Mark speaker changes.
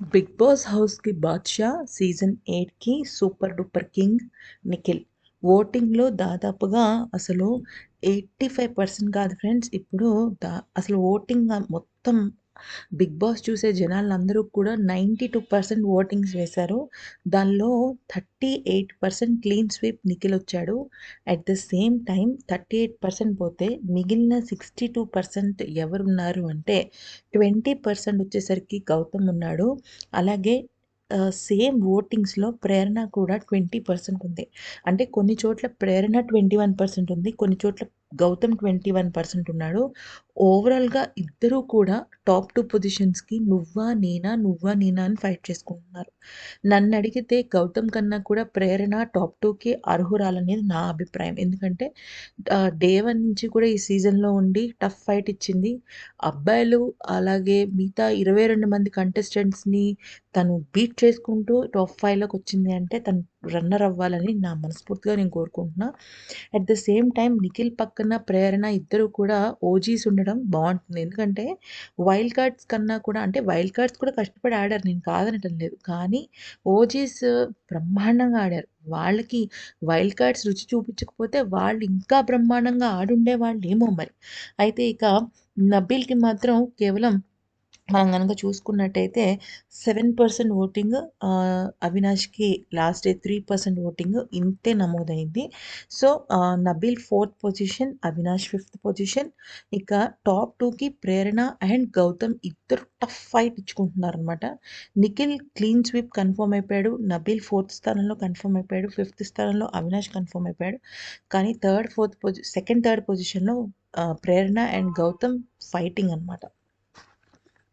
Speaker 1: Big Boss హౌస్కి బాద్షా season ఎయిట్కి సూపర్ డూపర్ కింగ్ నిఖిల్. ఓటింగ్లో దాదాపుగా అసలు ఎయిటీ ఫైవ్ పర్సెంట్ కాదు ఫ్రెండ్స్ ఇప్పుడు దా అసలు ఓటింగ్ మొత్తం బిగ్ బాస్ చూసే జనాలందరూ కూడా నైంటీ టూ పర్సెంట్ ఓటింగ్స్ వేశారు. దానిలో thirty eight percent clean sweep Nikhil వచ్చాడు. At the same time thirty eight percent పోతే మిగిలిన సిక్స్టీ టూ పర్సెంట్ ఎవరున్నారు అంటే ట్వంటీ పర్సెంట్ వచ్చేసరికి గౌతమ్ ఉన్నాడు. అలాగే సేమ్ ఓటింగ్స్లో ప్రేరణ కూడా ట్వంటీ పర్సెంట్ ఉంది. అంటే కొన్ని చోట్ల ప్రేరణ ట్వంటీ వన్ పర్సెంట్ ఉంది కొన్ని చోట్ల గౌతమ్ ట్వంటీ వన్ పర్సెంట్ ఉన్నాడు. ఓవరాల్గా ఇద్దరూ కూడా టాప్ టూ పొజిషన్స్కి నువ్వా నేనా నువ్వా నేనా అని ఫైట్ చేసుకుంటున్నారు. నన్ను అడిగితే గౌతమ్ కన్నా కూడా ప్రేరణ టాప్ టూకి అర్హురాలనేది నా అభిప్రాయం. ఎందుకంటే డే వన్ నుంచి కూడా ఈ సీజన్లో ఉండి టఫ్ ఫైట్ ఇచ్చింది. అబ్బాయిలు అలాగే మిగతా ఇరవై రెండు మంది కంటెస్టెంట్స్ని తను బీట్ చేసుకుంటూ టాప్ ఫైవ్లోకి వచ్చింది అంటే తను రన్నర్ అవ్వాలని నా మనస్ఫూర్తిగా నేను కోరుకుంటున్నా. At the same time Nikhil పక్కన ప్రేరణ ఇద్దరు కూడా ఓజీస్ ఉండడం బాగుంటుంది. ఎందుకంటే వైల్డ్ కార్డ్స్ కన్నా కూడా అంటే వైల్డ్ కార్డ్స్ కూడా కష్టపడి ఆడారు. నేను కాదనటం లేదు. కానీ ఓజీస్ బ్రహ్మాండంగా ఆడారు. వాళ్ళకి వైల్డ్ కార్డ్స్ రుచి చూపించకపోతే వాళ్ళు ఇంకా బ్రహ్మాండంగా ఆడుండే వాళ్ళు ఏమో మరి. అయితే ఇక నబీల్కి మాత్రం కేవలం మనం కనుక చూసుకున్నట్టయితే seven percent voting అవినాష్కి last day three percent voting ఇంతే నమోదైంది. So Nabeel fourth position Avinash fifth position ఇక టాప్ టూకి ప్రేరణ అండ్ గౌతమ్ ఇద్దరు టఫ్ ఫైట్ ఇచ్చుకుంటున్నారు అనమాట నిఖిల్ క్లీన్ స్వీప్ కన్ఫర్మ్ అయిపోయాడు నబీల్ ఫోర్త్ స్థానంలో కన్ఫర్మ్ అయిపోయాడు ఫిఫ్త్ స్థానంలో అవినాష్ కన్ఫర్మ్ అయిపోయాడు. కానీ థర్డ్ ఫోర్త్ పొజి సెకండ్ థర్డ్ పొజిషన్లో ప్రేరణ అండ్ గౌతమ్ ఫైటింగ్ అనమాట